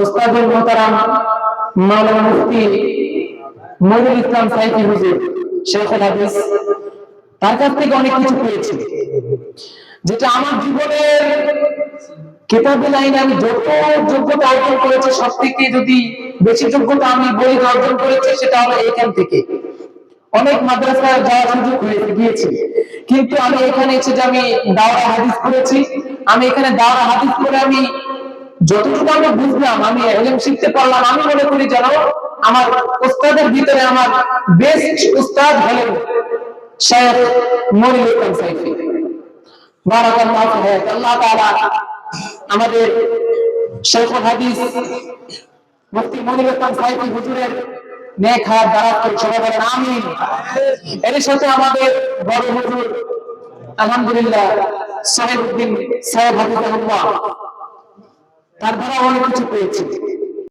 ওস্তাদুল মোহতারাম মাওলানা মুফতি মইনুল ইসলাম সাইফি হুজুর, শেখুল হাদিস, তার কাছ থেকে অনেক কিছু পেয়েছি। যেটা আমার জীবনের কেতাবে লাইনে আমি যত যোগ্যতা অর্জন করেছি, সব থেকে যদি বেশি যোগ্যতা আমি বই অর্জন করেছি, সেটা হলো এখান থেকে। অনেক মাদ্রাসায় যাওয়ার সুযোগ হয়েছে, গিয়েছি। কিন্তু আমি এখানে এসে যে আমি দাওরা হাদিস করেছি আমি এখানে দাওরা হাদিস করে আমি যতটুকু আমি বুঝলাম, আমি শিখতে পারলাম, আমি মনে করি যেন আমার উস্তাদের ভিতরে আমার বেস্ট উস্তাদ হলেন শেখ ইসলাম সাইফি। বারাকাল্লাহু ফিক। আল্লাহ তাআলা আমাদের হাদিস, মুফতি হুজুরের নেক করে সবাই বলেন, আমিন। এর সাথে আমাদের বড় হুজুর, আলহামদুলিল্লাহ সাহেব উদ্দিন সাহেব হাফিজাহুল্লাহ। তার দ্বারা অনেক কিছু পেয়েছি।